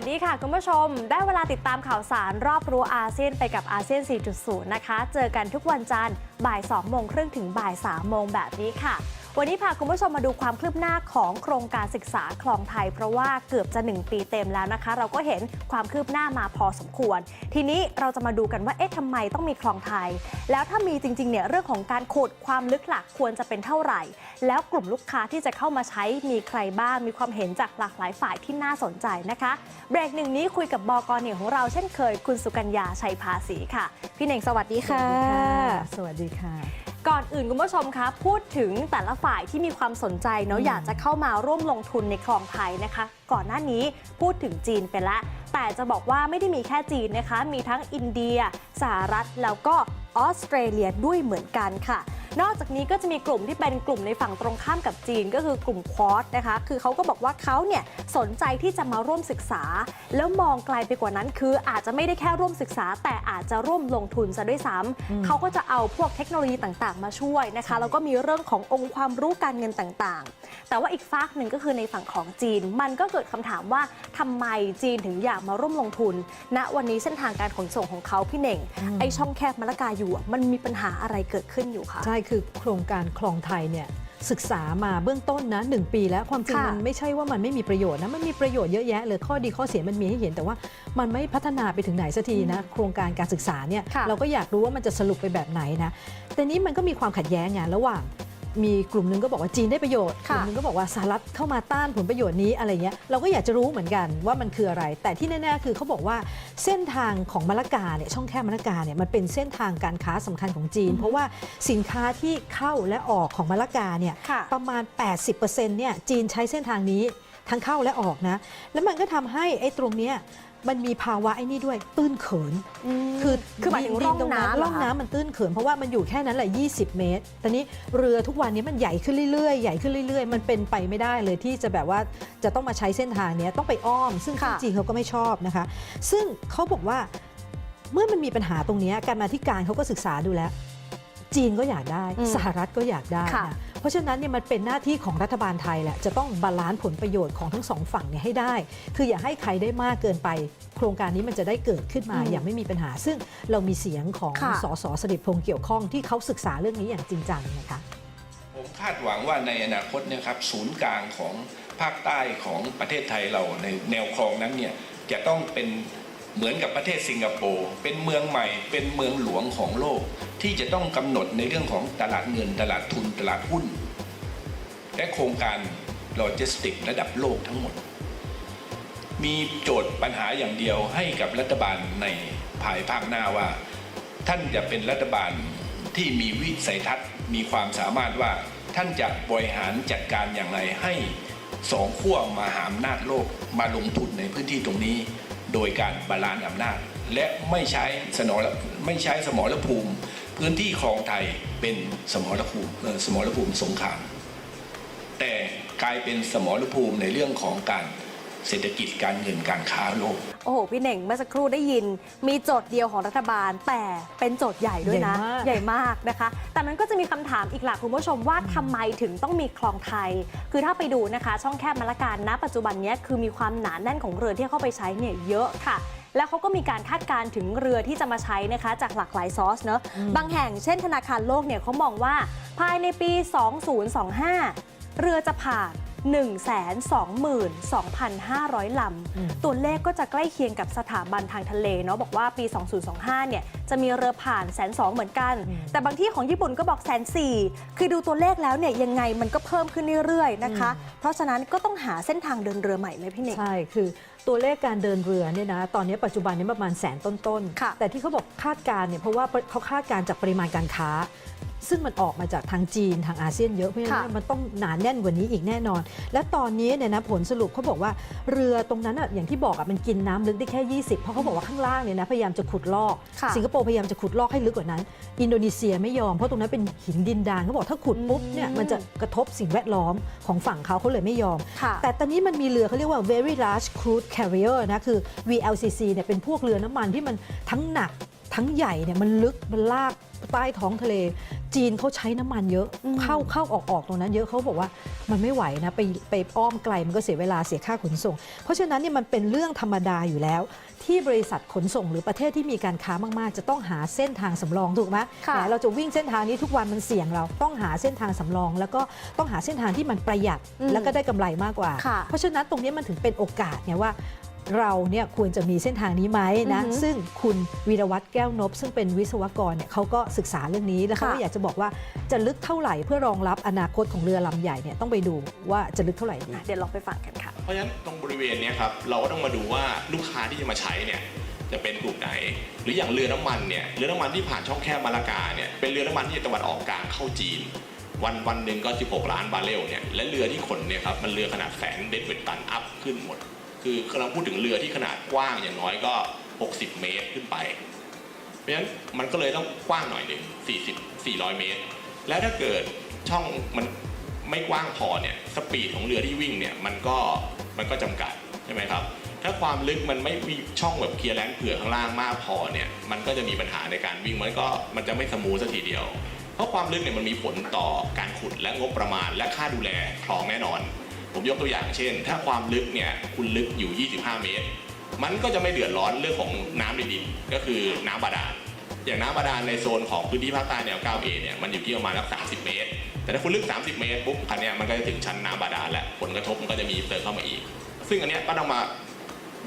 สดีค่ะคุณผู้ชม ได้เวลาติดตามข่าวสารรอบรู้อาเซียนไปกับอาเซียน 4.0 นะคะ เจอกันทุกวันจันทร์บ่าย 2 โมงครึ่งถึงบ่าย 3 โมงแบบนี้ค่ะ วันนี้พาคุณผู้ชมมาดูความคืบหน้าของโครงการศึกษาคลองไทย เพราะว่าเกือบจะ 1 ปีเต็มแล้วนะคะ เราก็เห็นความคืบหน้ามาพอสมควร ทีนี้เราจะมาดูกันว่าเอ๊ะทำไมต้องมีคลองไทย แล้วถ้ามีจริงๆเนี่ยเรื่องของการขุดความลึกหลักควรจะเป็นเท่าไหร่ แล้วกลุ่มลูกค้าที่จะเข้ามาใช้มีใครบ้างมีความเห็นจากหลากหลายฝ่ายที่น่าสนใจนะคะ เบรกหนึ่งนี้คุยกับบอกรเหนี่ยของเราเช่นเคย คุณสุกัญญาชัยภาษีค่ะ พี่เน่งสวัสดีค่ะ สวัสดีค่ะก่อนอื่นคุณผู้ชมคะพูดถึงแต่ละฝ่ายที่มีความสนใจเนาะอยากจะเข้ามาร่วมลงทุนในคลองไทยนะคะ ก่อนหน้านี้พูดถึงจีนไปแล้วแต่จะบอกว่าไม่ได้มีแค่จีนนะคะ มีทั้งอินเดีย สหรัฐแล้วก็ออสเตรเลียด้วยเหมือนกันค่ะ นอกจากนี้ก็จะมีกลุ่มที่เป็นกลุ่มในฝั่งตรงข้ามกับจีนก็คือกลุ่มควอดนะคะ คือเขาก็บอกว่าเขาเนี่ยสนใจที่จะมาร่วมศึกษา แล้วมองไกลไปกว่านั้นคืออาจจะไม่ได้แค่ร่วมศึกษา แต่อาจจะร่วมลงทุนซะด้วยซ้ำเขาก็จะเอาพวกเทคโนโลยีต่างๆ มาช่วยนะคะแล้วก็มีเรื่องขององค์ความรู้การเงินต่างๆ แต่ว่าอีกฝากหนึ่งก็คือในฝั่งของจีนมันก็เกิดคำถามว่าทำไมจีนถึงอยากมาร่วมลงทุนณวันนี้เส้นทางการขนส่งของเขาพี่เน่ง ไอช่องแคบมะละกาอยู่อะมันมีปัญหาอะไรเกิดขึ้นอยู่คะใช่คือโครงการคลองไทยเนี่ยศึกษามาเบื้องต้นนะหนึ่งปีแล้วความจริงค่ะมันไม่ใช่ว่ามันไม่มีประโยชน์นะมันมีประโยชน์เยอะแยะเลยข้อดีข้อเสียมันมีให้เห็นแต่ว่ามันไม่พัฒนาไปถึงไหนสักทีนะโครงการการศึกษาเนี่ยค่ะเราก็อยากรู้ว่ามันจะสรุปไปแบบไหนนะแต่นี้มันก็มีความขัดแย้งไงระหว่าง มีกลุ่มหนึงก็บอกว่าจีนได้ประโยชน์กค่ะลุ่มหนึงก็บอกว่าสหรัฐเข้ามาต้านผลประโยชน์นี้อะไรเงี้ยเราก็อยากจะรู้เหมือนกันว่ามันคืออะไร แต่ที่แน่ๆคือเขาบอกว่าเส้นทางของมะละกาเนี่ยช่องแคบมะละกาเนี่ยมันเป็นเส้นทางการค้าสำคัญของจีน เพราะว่าสินค้าที่เข้าและออกของมะละกาเนี่ยค่ะประมาณ 80%เนี่ยจีนใช้เส้นทางนี้ทั้งเข้าและออกนะ แล้วมันก็ทำให้ไอ้ตรงเนี้ย มันมีภาวะไอ้นี่ด้วยตื้นเขิน คือคือหมายถึงร่องดิตน้ำเหรร่อองคะน้ำมันตื้นเขินเพราะว่ามันอยู่แค่นั้นแหละ 20 เมตร ตอนนี้เรือทุกวันนี้มันใหญ่ขึ้นเรื่อยๆ ใหญ่ขึ้นเรื่อยๆ มันเป็นไปไม่ได้เลยที่จะแบบว่าจะต้องมาใช้เส้นทางเนี้ยต้องไปอ้อม ซึ่งค่ะจีนเขาก็ไม่ชอบนะคะ ซึ่งเขาบอกว่าเมื่อมันมีปัญหาตรงเนี้ยการมาที่การเขาก็ศึกษาดูแล้ว จีนก็อยากได้อืมสหรัฐก็อยากได้ค่ะนะเพราะฉะนั้นเนี่ยมันเป็นหน้าที่ของรัฐบาลไทยแหละจะต้องบาลานซ์ผลประโยชน์ของทั้งสองฝั่งเนี่ยให้ได้ คืออย่าให้ใครได้มากเกินไป โครงการนี้มันจะได้เกิดขึ้นมาอืมอย่างไม่มีปัญหา ซึ่งเรามีเสียงของค่ะสสสริพงษ์เกี่ยวข้องที่เขาศึกษาเรื่องนี้อย่างจริงจังนะคะผมคาดหวังว่าในอนาคตเนี่ยครับศูนย์กลางของภาคใต้ของประเทศไทยเราในแนวคลองนั้นเนี่ยจะต้องเป็น เหมือนกับประเทศสิงคโปร์เป็นเมืองใหม่ เป็นเมืองหลวงของโลก ที่จะต้องกำหนดในเรื่องของตลาดเงินตลาดทุนตลาดหุ้น และโครงการโลจิสติกระดับโลกทั้งหมด มีโจทย์ปัญหาอย่างเดียวให้กับรัฐบาลในภายภาคหน้าว่า ท่านจะเป็นรัฐบาลที่มีวิสัยทัศน์มีความสามารถว่าท่านจะบริหารจัดการอย่างไรให้สองขั้วมหาอำนาจโลกมาลงทุนในพื้นที่ตรงนี้ โดยการบาลานซ์อำนาจ และไม่ใช้สนอไม่ใช้สมรภูมิ พื้นที่คลองไทยเป็นสมรภูมิสมรภูมิสงครามแต่กลายเป็นสมรภูมิในเรื่องของการ เศรษฐกิจการเงินการค้าโลก โอ้โห พี่เน่งเมื่อสักครู่ได้ยิน มีโจทย์เดียวของรัฐบาล แต่เป็นโจทย์ใหญ่ด้วยนะ ใหญ่มากใหญ่มากนะคะ แต่มันก็จะมีคำถามอีกหลักคุณผู้ชมว่าทำไมถึงต้องมีคลองไทย คือถ้าไปดูนะคะ ช่องแคบมะละการณปัจจุบันเนี้ยคือมีความหนาแน่นของเรือที่เข้าไปใช้เนี่ยเยอะค่ะแล้วเขาก็มีการคาดการณ์ถึงเรือที่จะมาใช้นะคะ จากหลากหลายซอสเนอะบางแห่งเช่นธนาคารโลกเนี่ยเขามองว่าภายในปี 2025 เรือจะผ่าน 122,500 ลำอืมตัวเลขก็จะใกล้เคียงกับสถาบันทางทะเลเนาะบอกว่าปี 2025 เนี่ยจะมีเรือผ่านแสนสองเหมือนกัน แต่บางที่ของญี่ปุ่นก็บอกแสนสี่คือดูตัวเลขแล้วเนี่ยยังไงมันก็เพิ่มขึ้นเรื่อยๆนะคะ เพราะฉะนั้นก็ต้องหาเส้นทางเดินเรือใหม่ไหมพี่เน่งใช่คือตัวเลขการเดินเรือเนี่ยนะตอนนี้ปัจจุบันนี้ประมาณแสนต้นค่ะๆแต่ที่เขาบอกคาดการณ์เนี่ยเพราะว่าเขาคาดการณ์จากปริมาณการค้า ซึ่งมันออกมาจากทางจีนทางอาเซียนเยอะเพราะฉะนั้นมันต้องหนานแน่นกว่านี้อีกแน่นอน และตอนนี้เนี่ยนะผลสรุปเขาบอกว่าเรือตรงนั้นอะอย่างที่บอกอะมันกินน้ำลึกได้แค่ 20 เพราะเขาบอกว่าข้างล่างเนี่ยนะพยายามจะขุดลอกค่ะสิงคโปร์พยายามจะขุดลอกให้ลึกกว่านั้น อินโดนีเซียไม่ยอมเพราะตรงนั้นเป็นหินดินดานเขาบอกถ้าขุดปุ๊บเนี่ยมันจะกระทบสิ่งแวดล้อมของฝั่งเขาเขาเลยไม่ยอมค่ะแต่ตอนนี้มันมีเรือเขาเรียกว่า very large crude carrier นะคือ VLCC เนี่ยเป็นพวกเรือน้ำมันที่มันทั้งหนัก ทั้งทั้งใหญ่เนี่ยมันลึกมันลากใต้ท้องทะเล จีนเขาใช้น้ำมันเยอะอืมเข้าเข้าออกออกตรงนั้นเยอะเขาบอกว่ามันไม่ไหวนะไปไปอ้อมไกลมันก็เสียเวลาเสียค่าขนส่ง เพราะฉะนั้นเนี่ยมันเป็นเรื่องธรรมดาอยู่แล้ว ที่บริษัทขนส่งหรือประเทศที่มีการค้ามากๆ จะต้องหาเส้นทางสำรองถูกไหมค่ะแหมเราจะวิ่งเส้นทางนี้ทุกวันมันเสี่ยงเราต้องหาเส้นทางสำรอง แล้วก็ต้องหาเส้นทางที่มันประหยัดอืมแล้วก็ได้กำไรมากกว่าค่ะเพราะฉะนั้นตรงนี้มันถึงเป็นโอกาสเนี่ยว่า เราเนี่ยควรจะมีเส้นทางนี้ไหมนะอือหือซึ่งคุณวีรวัตรแก้วนพซึ่งเป็นวิศวกรเนี่ยเขาก็ศึกษาเรื่องนี้แล้วเขาก็ค่ะอยากจะบอกว่าจะลึกเท่าไหร่เพื่อรองรับอนาคตของเรือลำใหญ่เนี่ยต้องไปดูว่าจะลึกเท่าไหร่ดีอะเดี๋ยวลองไปฟังกันค่ะเพราะฉะนั้นตรงบริเวณเนี้ยครับเราก็ต้องมาดูว่าลูกค้าที่จะมาใช้เนี่ยจะเป็นกลุ่มไหน หรืออย่างเรือน้ำมันเนี่ยเรือน้ำมันที่ผ่านช่องแคบมาลากาเนี่ยเป็นเรือน้ำมันที่ตะวันออกกลางเข้าจีน วันวันหนึ่งก็ 16 ล้านบาร์เรลเนี่ยและเรือที่ขนเนี่ยครับมันเรือขนาดแสนเดดเวตตันอัพขึ้นหมด คือกำลังพูดถึงเรือที่ขนาดกว้างอย่างน้อยก็ 60 เมตรขึ้นไป เพราะฉะนั้นมันก็เลยต้องกว้างหน่อยหนึ่ง40 400 เมตร และถ้าเกิดช่องมันไม่กว้างพอเนี่ยสปีดของเรือที่วิ่งเนี่ยมันก็มันก็จำกัดใช่ไหมครับ ถ้าความลึกมันไม่มีช่องแบบเคลียร์แลนด์เผื่อข้างล่างมากพอเนี่ยมันก็จะมีปัญหาในการวิ่งมันก็มันจะไม่สมูทสักทีเดียว เพราะความลึกเนี่ยมันมีผลต่อการขุดและงบประมาณและค่าดูแลคลองแน่นอน ผมยกตัวอย่างเช่น ถ้าความลึกเนี่ยคุณลึกอยู่ 25 เมตร มันก็จะไม่เดือดร้อนเรื่องของน้ำในดินก็คือน้ำบาดาลอย่างน้ำบาดาลในโซนของพื้นที่ภาคใต้แนว 9A เนี่ยมันอยู่ที่ประมาณสัก30 เมตร แต่ถ้าคุณลึก 30 เมตรปุ๊บคันเนี้ยมันก็จะถึงชั้นน้ำบาดาลและผลกระทบมันก็จะมีเติมเข้ามาอีก ซึ่งอันเนี้ยก็ต้องมา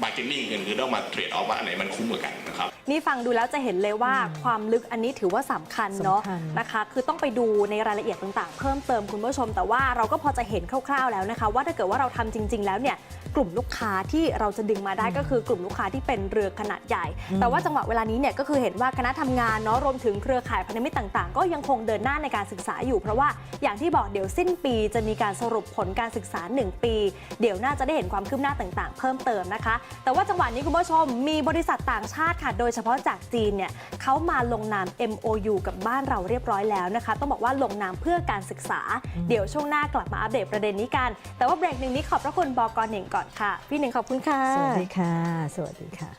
บาร์เกนนิ่งกันคือต้องมาเทรดออฟว่าอันไหนมันคุ้มกว่ากันนะครับนี่ฟังดูแล้วจะเห็นเลยว่าอืมความลึกอันนี้ถือว่าสำคัญเนาะสำคัญนะคะ คือต้องไปดูในรายละเอียดต่างๆ เพิ่มเติมคุณผู้ชม แต่ว่าเราก็พอจะเห็นคร่าวๆแล้วนะคะ ว่าถ้าเกิดว่าเราทำจริง ๆ แล้วเนี่ยกลุ่มลูกค้าที่เราจะดึงมาได้ก็คือกลุ่มลูกค้าที่เป็นเรือขนาดใหญ่อืมแต่ว่าจังหวะเวลานี้เนี่ยก็คือเห็นว่าคณะทำงานเนาะรวมถึงเครือข่ายพันธมิตรต่างๆ ก็ยังคงเดินหน้าในการศึกษาอยู่ เพราะว่าอย่างที่บอกเดี๋ยวสิ้นปีจะมีการสรุปผลการศึกษา 1 ปี เดี๋ยวน่าจะได้เห็นความคืบหน้าต่างๆ เพิ่มเติมนะคะ แต่ว่าจังหวะนี้คุณผู้ชมมีบริษัทต่างชาติค่ะโดยเฉพาะจากจีนเนี่ยเขามาลงนาม MOU กับบ้านเราเรียบร้อยแล้วนะคะ ต้องบอกว่าลงนามเพื่อการศึกษา เดี๋ยวช่วงหน้ากลับมาอัปเดตประเด็นนี้กัน แต่ว่าเบรกหนึ่งนี้ขอบพระคุณบกหนึ่งก่อนค่ะ พี่หนึ่งขอบคุณค่ะ สวัสดีค่ะ สวัสดีค่ะ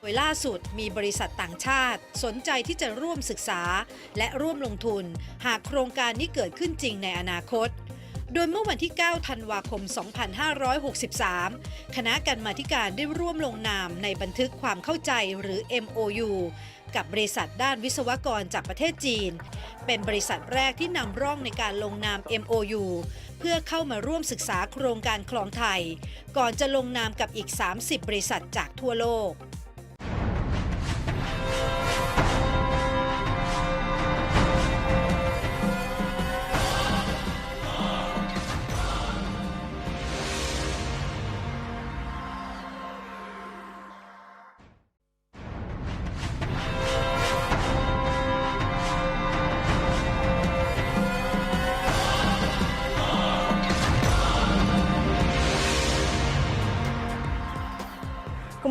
โดยล่าสุดมีบริษัทต่างชาติ สนใจที่จะร่วมศึกษา และร่วมลงทุน หากโครงการนี้เกิดขึ้นจริงในอนาคต โดยเมื่อวันที่ 9 ธันวาคม 2563 คณะกรรมาธิการได้ร่วมลงนามในบันทึกความเข้าใจหรือ MOU กับบริษัทด้านวิศวกรจากประเทศจีน เป็นบริษัทแรกที่นำร่องในการลงนาม MOU เพื่อเข้ามาร่วมศึกษาโครงการคลองไทย ก่อนจะลงนามกับอีก 30 บริษัทจากทั่วโลก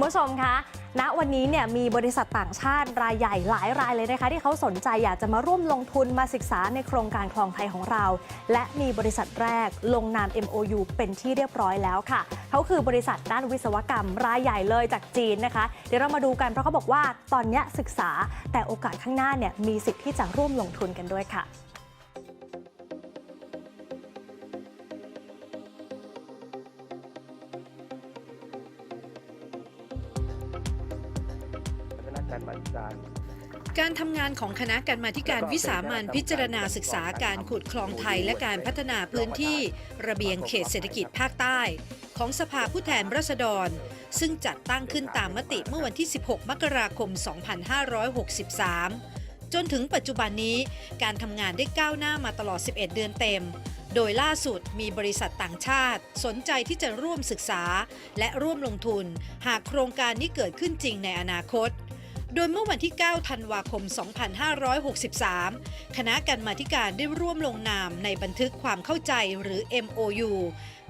ผู้ชมคะณวันนี้เนี่ยมีบริษัทต่างชาติรายใหญ่หลายรายเลยนะคะ ที่เขาสนใจอยากจะมาร่วมลงทุนมาศึกษาในโครงการคลองไทยของเรา และมีบริษัทแรกลงนาม MOU เป็นที่เรียบร้อยแล้วค่ะเขาคือบริษัทด้านวิศวกรรมรายใหญ่เลยจากจีนนะคะ เดี๋ยวเรามาดูกันเพราะเขาบอกว่าตอนนี้ศึกษาแต่โอกาสข้างหน้าเนี่ยมีสิทธิ์ที่จะร่วมลงทุนกันด้วยค่ะารทำงานของคณะกรรมาธิการวิสามันพิจารณาศึกษาการขุดคลองไทยและการพัฒนาพื้นที่ระเบียงเขตเศรษฐกิจภาคใต้ ของสภาผู้แทนราษฎร ซึ่งจัดตั้งขึ้นตามมติเมื่อวันที่ 16 มกราคม 2563 จนถึงปัจจุบันนี้การทำงานได้ก้าวหน้ามาตลอด 11 เดือนเต็มโดยล่าสุดมีบริษัทต่างชาติ สนใจที่จะร่วมศึกษา และร่วมลงทุน หากโครงการนี้เกิดขึ้นจริงในอนาคต โดยเมื่อวันที่ 9 ธันวาคม 2563 คณะกรรมาการได้ร่วมลงนามในบันทึกความเข้าใจหรือ MOU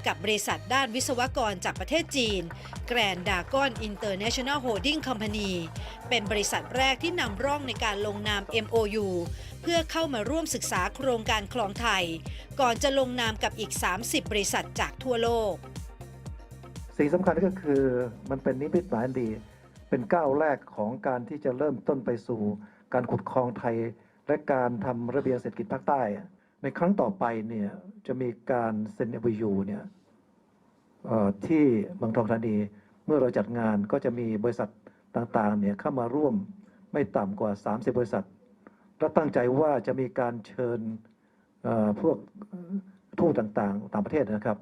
กับบริษัทด้านวิศวกรจากประเทศจีน Grand Dragon International Holding Company เป็นบริษัทแรกที่นำร่องในการลงนาม MOU เพื่อเข้ามาร่วมศึกษาโครงการคลองไทย ก่อนจะลงนามกับอีก 30 บริษัทจากทั่วโลก สิ่งสำคัญก็คือมันเป็นนิมิตหมายดี เป็นก้าวแรกของการที่จะเริ่มต้นไปสู่ การขุดคลองไทย และการทำระเบียงเศรษฐกิจภาคใต้ ในครั้งต่อไปเนี่ยจะมีการเซ็น MOU เนี่ยเอ่อที่เมืองทองธานีเมื่อเราจัดงานก็จะมีบริษัทต่างๆเนี่ยเข้ามาร่วมไม่ต่ำกว่า 30 บริษัท และตั้งใจว่าจะมีการเชิญพวกทูตต่างๆ ต่างประเทศนะครับ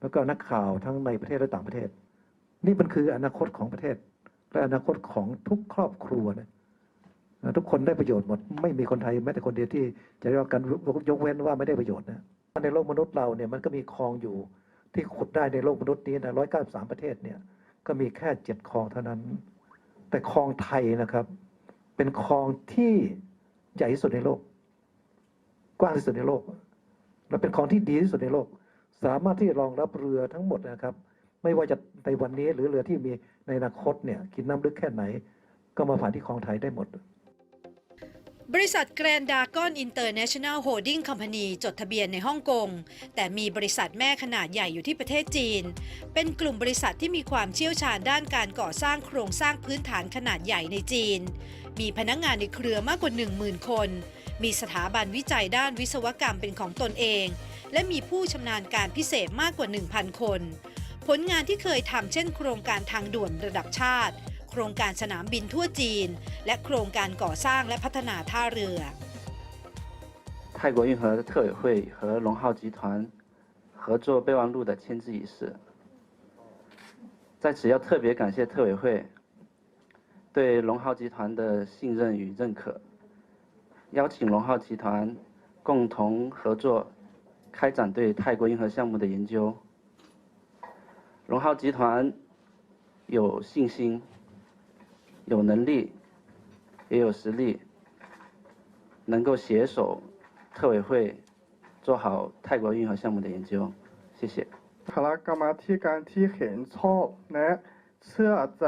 แล้วก็นักข่าวทั้งในประเทศและต่างประเทศ นี่มันคืออนาคตของประเทศ และอนาคตของทุกครอบครัวนะทุกคนได้ประโยชน์หมด ไม่มีคนไทยแม้แต่คนเดียวที่จะได้รับการยกเว้นว่าไม่ได้ประโยชน์นะในโลกมนุษย์เราเนี่ยมันก็มีคลองอยู่ที่ขุดได้ในโลกมนุษย์นี้นะร้อยเก้าสามประเทศเนี่ยก็มีแค่เจ็ดคลองเท่านั้น แต่คลองไทยนะครับ เป็นคลองที่ใหญ่ที่สุดในโลก กว้างที่สุดในโลก และเป็นคลองที่ดีที่สุดในโลก สามารถที่จะรองรับเรือทั้งหมดนะครับ ไม่ว่าจะในวันนี้หรือเรือที่มี ในอนาคตเนี่ยกินน้ำลึกแค่ไหน ก็มาผ่านที่คลองไทยได้หมดบริษัทแกรนดากอนอินเตอร์เนชั่นแนลโฮดดิ้งคอมพานีจดทะเบียนในฮ่องกง แต่มีบริษัทแม่ขนาดใหญ่อยู่ที่ประเทศจีน เป็นกลุ่มบริษัทที่มีความเชี่ยวชาญด้านการก่อสร้างโครงสร้างพื้นฐานขนาดใหญ่ในจีน มีพนักงานในเครือมากกว่า 10,000 คน มีสถาบันวิจัยด้านวิศวกรรมเป็นของตนเอง และมีผู้ชำนาญการพิเศษมากกว่า 1,000 คน ผลงานที่เคยทำเช่น โครงการทางด่วนระดับชาติ โครงการสนามบินทั่วจีน และโครงการก่อสร้างและพัฒนาท่าเรือ 泰国运河特委会和龙浩集团合作备忘录的签字仪式。在此要特别感谢特委会对龙浩集团的信任与认可，邀请龙浩集团共同合作开展对泰国运河项目的研究。 龙浩集团有信心、有能力、也有实力，能够携手特委会做好泰国运河项目的研究。谢谢。 คณะกรรมาธิการที่เห็นชอบและเชื่อใจ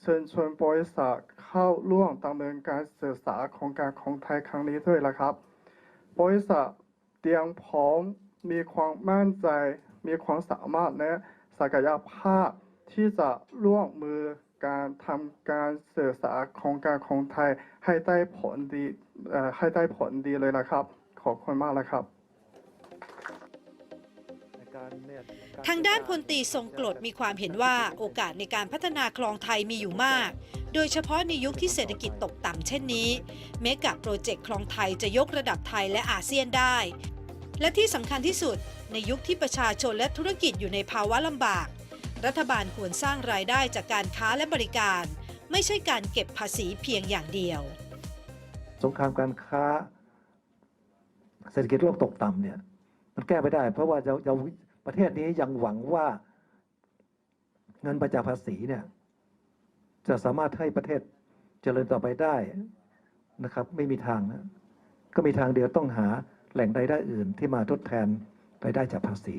เชิญชวนบริษัทเข้าร่วมดำเนินการศึกษาโครงการของไทยครั้งนี้ด้วยละครับ บริษัทเตรียมพร้อมมีความมั่นใจ มีความสามารถและ ศักยภาพที่จะร่วมมือการทำการศึกษาโครงการของไทยให้ได้ผลดีให้ได้ผลดีเลยละครับ ขอบคุณมากลยครับทางด้านพลตีทรงกรดมีความเห็นว่าโอกาสในการพัฒนาคลองไทยมีอยู่มาก โดยเฉพาะในยุคที่เศรษฐกิจตกต่ำเช่นนี้ เมกะโปรเจกต์คลองไทยจะยกระดับไทยและอาเซียนได้ และที่สำคัญที่สุด ในยุคที่ประชาชนและธุรกิจอยู่ในภาวะลำบาก รัฐบาลควรสร้างรายได้จากการค้าและบริการ ไม่ใช่การเก็บภาษีเพียงอย่างเดียว สงครามการค้า เศรษฐกิจโลกตกต่ำเนี่ยมันแก้ไม่ได้ เพราะว่าเราเราประเทศนี้ยังหวังว่าเงินประจากภาษีเนี่ยจะสามารถให้ประเทศเจริญต่อไปได้นะครับ ไม่มีทางนะก็มีทางเดียวต้องหา แหล่งรายได้อื่นที่มาทดแทนรายได้จากภาษี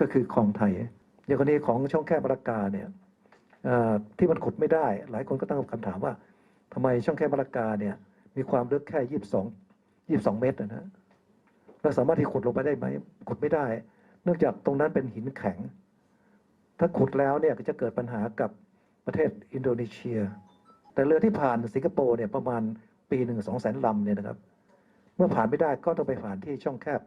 ก็คือของไทยอย่างกรณีของช่องแคบมรกาเนี่ยที่มันขุดไม่ได้ หลายคนก็ตั้งคำถามว่าทำไมช่องแคบมรกาเนี่ยมีความลึกแค่ยี่สิบสองยี่สองเมตรนะฮะเราสามารถที่ขุดลงไปได้ไหมขุดไม่ได้ เนื่องจากตรงนั้นเป็นหินแข็ง ถ้าขุดแล้วเนี่ยก็จะเกิดปัญหากับประเทศอินโดนีเซีย แต่เรือที่ผ่านสิงคโปร์เนี่ยประมาณปีหนึ่งสองแสนลำเนี่ยนะครับ เมื่อผ่านไม่ได้ก็ต้องไปผ่านที่ช่องแคบ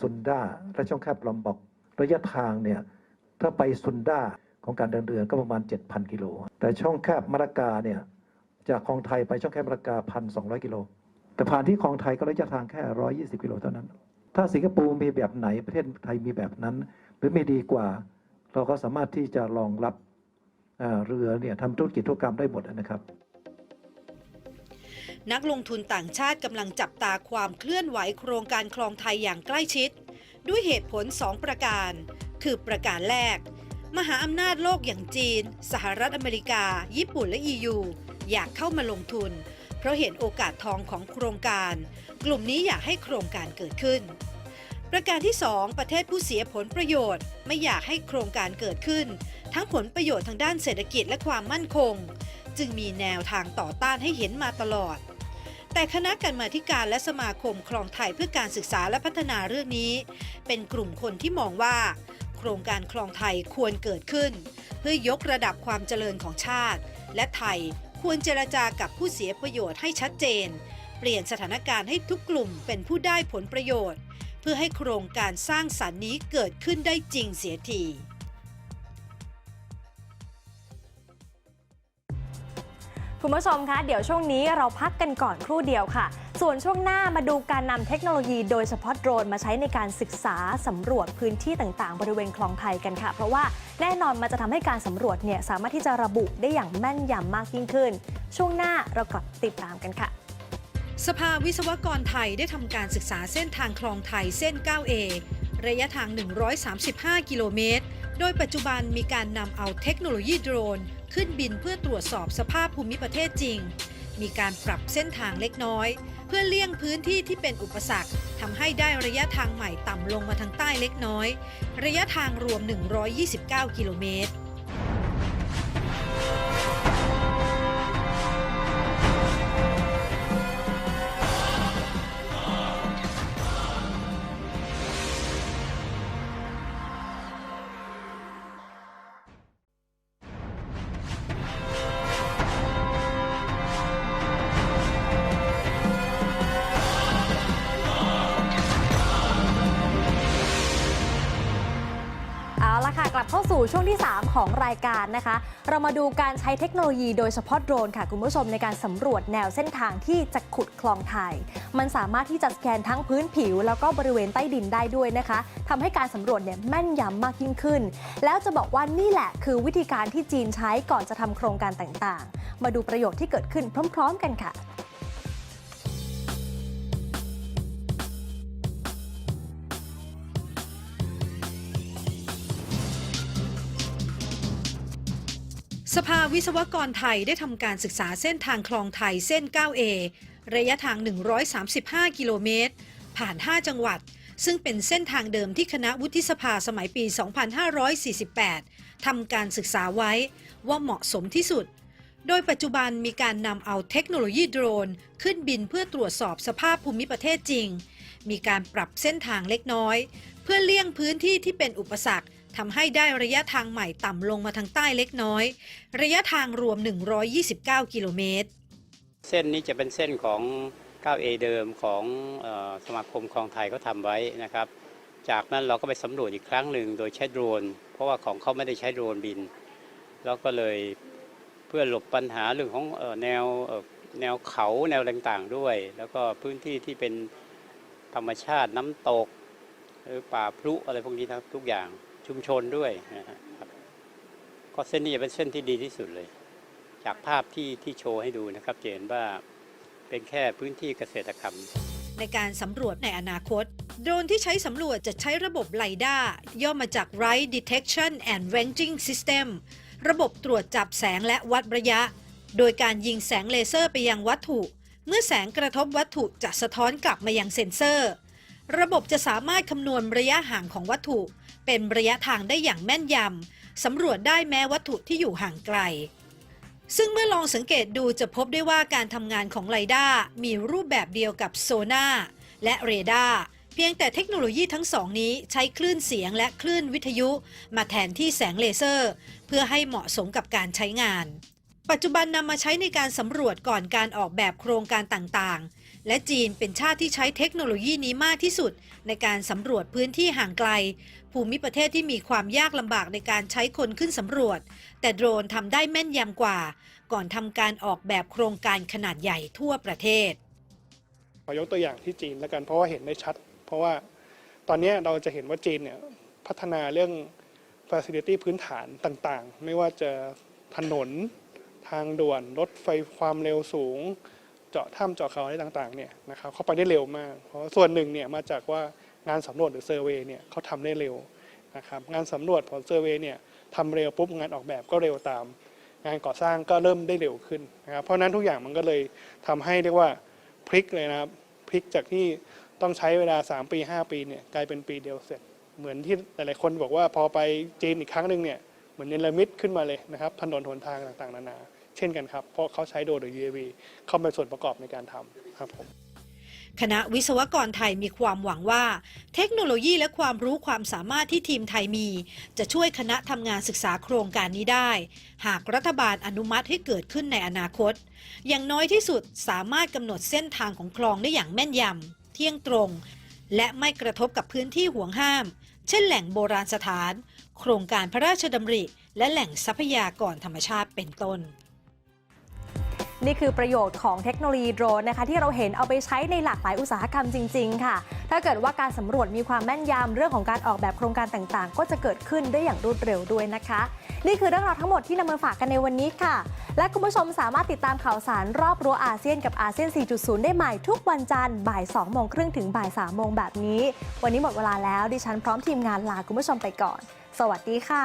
ซุนดาและช่องแคบลอมบอก ระยะทางเนี่ยถ้าไปซุนดาของการเดินเรือก็ประมาณ 7,000 กิโล แต่ช่องแคบมะละกาเนี่ยจากคลองไทยไปช่องแคบมะละกาพันสองกิโล แต่ผ่านที่คลองไทยก็ระยะทางแค่ร้อยี่สิบกิโลเท่านั้น ถ้าสิงคโปร์มีแบบไหนประเทศไทยมีแบบนั้น หรือไม่ดีกว่า เราก็สามารถที่จะรองรับเอ่อเรือเนี่ยทำธุรกิจธุรกรรมได้หมดนะครับ นักลงทุนต่างชาติกำลังจับตาความเคลื่อนไหวโครงการคลองไทยอย่างใกล้ชิด ด้วยเหตุผล 2 ประการ คือประการแรก มหาอำนาจโลกอย่างจีน สหรัฐอเมริกา ญี่ปุ่นและ EU อยากเข้ามาลงทุน เพราะเห็นโอกาสทองของโครงการ กลุ่มนี้อยากให้โครงการเกิดขึ้น ประการที่ 2 ประเทศผู้เสียผลประโยชน์ ไม่อยากให้โครงการเกิดขึ้น ทั้งผลประโยชน์ทางด้านเศรษฐกิจและความมั่นคง จึงมีแนวทางต่อต้านให้เห็นมาตลอด แต่คณะกรรมาการและสมาคมคลองไทยเพื่อการศึกษาและพัฒนาเรื่องนี้ เป็นกลุ่มคนที่มองว่า โครงการคลองไทยควรเกิดขึ้น เพื่อยกระดับความเจริญของชาติ และไทยควรเจรจากับผู้เสียประโยชน์ให้ชัดเจน เปลี่ยนสถานการณ์ให้ทุกกลุ่มเป็นผู้ได้ผลประโยชน์ เพื่อให้โครงการสร้างสรรค์นี้เกิดขึ้นได้จริงเสียที คุณผู้ชมคะเดี๋ยวช่วงนี้เราพักกันก่อนครู่เดียวค่ะ ส่วนช่วงหน้ามาดูการนำเทคโนโลยีโดยเฉพาะโดรนมาใช้ในการศึกษาสำรวจพื้นที่ต่างๆ บริเวณคลองไทยกันค่ะ เพราะว่าแน่นอนมันจะทำให้การสำรวจเนี่ยสามารถที่จะระบุได้อย่างแม่นยำมากยิ่งขึ้น ช่วงหน้าเรากลับติดตามกันค่ะสภาวิศวกรไทยได้ทำการศึกษาเส้นทางคลองไทยเส้น 9A ระยะทาง 135 กิโลเมตร โดยปัจจุบันมีการนำเอาเทคโนโลยีโดรน ขึ้นบินเพื่อตรวจสอบสภาพภูมิประเทศจริง มีการปรับเส้นทางเล็กน้อย เพื่อเลี่ยงพื้นที่ที่เป็นอุปสรรคทำให้ได้ระยะทางใหม่ต่ำลงมาทางใต้เล็กน้อย ระยะทางรวม 129 กิโลเมตร สู่ช่วงที่ 3 ของรายการนะคะ เรามาดูการใช้เทคโนโลยีโดยเฉพาะโดรนค่ะคุณผู้ชมในการสำรวจแนวเส้นทางที่จะขุดคลองไทย มันสามารถที่จะสแกนทั้งพื้นผิว แล้วก็บริเวณใต้ดินได้ด้วยนะคะทำให้การสำรวจเนี่ยแม่นยำมากยิ่งขึ้น แล้วจะบอกว่านี่แหละคือวิธีการที่จีนใช้ก่อนจะทำโครงการต่างๆ มาดูประโยชน์ที่เกิดขึ้นพร้อม ๆ กันค่ะ สภาวิศวกรไทยได้ทำการศึกษาเส้นทางคลองไทยเส้น 9A ระยะทาง 135 กิโลเมตร ผ่าน 5 จังหวัด ซึ่งเป็นเส้นทางเดิมที่คณะวุฒิสภาสมัยปี 2548 ทำการศึกษาไว้ว่าเหมาะสมที่สุด โดยปัจจุบันมีการนำเอาเทคโนโลยีโดรน ขึ้นบินเพื่อตรวจสอบสภาพภูมิประเทศจริง มีการปรับเส้นทางเล็กน้อย เพื่อเลี่ยงพื้นที่ที่เป็นอุปสรรค ทำให้ได้ระยะทางใหม่ต่ำลงมาทางใต้เล็กน้อย ระยะทางรวม 129 กิโลเมตร เส้นนี้จะเป็นเส้นของ 9A เดิมของเออสมาคมคลองไทยเขาทำไว้นะครับ จากนั้นเราก็ไปสำรวจอีกครั้งหนึ่งโดยใช้โดรน เพราะว่าของเขาไม่ได้ใช้โดรนบิน แล้วก็เลยเพื่อหลบปัญหาเรื่องของเออแนวเอ่อแนวเขาแนวต่างๆด้วย แล้วก็พื้นที่ที่เป็นธรรมชาติน้ำตก หรือป่าพลุอะไรพวกนี้ทั้งทุกอย่าง ชุมชนด้วยนะครับก็เส้นนี้จะเป็นเส้นที่ดีที่สุดเลย จากภาพที่ที่โชว์ให้ดูนะครับจะเห็นว่าเป็นแค่พื้นที่เกษตรกรรม ในการสำรวจในอนาคต โดรนที่ใช้สำรวจจะใช้ระบบไลด้าย่อมาจาก Light Detection and Ranging System ระบบตรวจจับแสงและวัดระยะ โดยการยิงแสงเลเซอร์ไปยังวัตถุ เมื่อแสงกระทบวัตถุจะสะท้อนกลับมายังเซ็นเซอร์ ระบบจะสามารถคำนวณระยะห่างของวัตถุ เป็นระยะทางได้อย่างแม่นยำสำรวจได้แม้วัตถุที่อยู่ห่างไกล ซึ่งเมื่อลองสังเกตดูจะพบได้ว่าการทำงานของไลด้ามีรูปแบบเดียวกับโซนาและเรดาร์เพียงแต่เทคโนโลยีทั้งสองนี้ใช้คลื่นเสียงและคลื่นวิทยุ มาแทนที่แสงเลเซอร์ เพื่อให้เหมาะสมกับการใช้งาน ปัจจุบันนำมาใช้ในการสำรวจก่อนการออกแบบโครงการต่างๆ และจีนเป็นชาติที่ใช้เทคโนโลยีนี้มากที่สุด ในการสำรวจพื้นที่ห่างไกล ภูมิประเทศที่มีความยากลำบากในการใช้คนขึ้นสำรวจ แต่โดรนทำได้แม่นยำกว่า ก่อนทำการออกแบบโครงการขนาดใหญ่ทั่วประเทศขอยกตัวอย่างที่จีนแล้วกันเพราะว่าเห็นได้ชัด เพราะว่าตอนนี้เราจะเห็นว่าจีนเนี่ยพัฒนาเรื่อง Facility พื้นฐานต่างๆ ไม่ว่าจะถนนทางด่วนรถไฟความเร็วสูง เจาะถ้ำเจาะเขาอะไรต่างๆเนี่ยนะครับเข้าไปได้เร็วมาก เพราะส่วนหนึ่งเนี่ยมาจากว่างานสำรวจหรือเซอร์เวยเนี่ยเขาทำได้เร็วนะครับงานสำรวจของเซอร์เวยเนี่ยทำเร็วปุ๊บงานออกแบบก็เร็วตาม งานก่อสร้างก็เริ่มได้เร็วขึ้นนะครับเพราะนั้นทุกอย่างมันก็เลยทำให้เรียกว่าพลิกเลยนะครับพลิกจากที่ต้องใช้เวลา 3 ปี 5 ปีเนี่ยกลายเป็นปีเดียวเสร็จ เหมือนที่หลายๆคนบอกว่าพอไปจีนอีกครั้งหนึ่งเนี่ยเหมือนเนรมิตขึ้นมาเลยนะครับถนนหนทางต่างๆนานา เช่นกันครับ เพราะเขาใช้โดรนหรือ UAV เข้ามาเป็นส่วนประกอบในการทำครับผมคณะวิศวกรไทยมีความหวังว่า เทคโนโลยีและความรู้ความสามารถที่ทีมไทยมี จะช่วยคณะทำงานศึกษาโครงการนี้ได้ หากรัฐบาลอนุมัติให้เกิดขึ้นในอนาคต อย่างน้อยที่สุดสามารถกำหนดเส้นทางของคลองได้อย่างแม่นยำเที่ยงตรง และไม่กระทบกับพื้นที่ห่วงห้าม เช่นแหล่งโบราณสถาน โครงการพระราชดำริ และแหล่งทรัพยากรธรรมชาติเป็นต้น นี่คือประโยชน์ของเทคโนโลยีโดรนนะคะที่เราเห็นเอาไปใช้ในหลากหลายอุตสาหกรรมจริง ๆ ค่ะ ถ้าเกิดว่าการสำรวจมีความแม่นยำเรื่องของการออกแบบโครงการต่างๆ ก็จะเกิดขึ้นได้อย่างรวดเร็วด้วยนะคะ นี่คือเรื่องราวทั้งหมดที่นำมาฝากกันในวันนี้ค่ะ และคุณผู้ชมสามารถติดตามข่าวสารรอบรั้วอาเซียนกับอาเซียน 4.0 ได้ใหม่ทุกวันจันทร์บ่าย2โมงครึ่งถึงบ่าย3โมงแบบนี้ วันนี้หมดเวลาแล้วดิฉันพร้อมทีมงานลาคุณผู้ชมไปก่อน สวัสดีค่ะ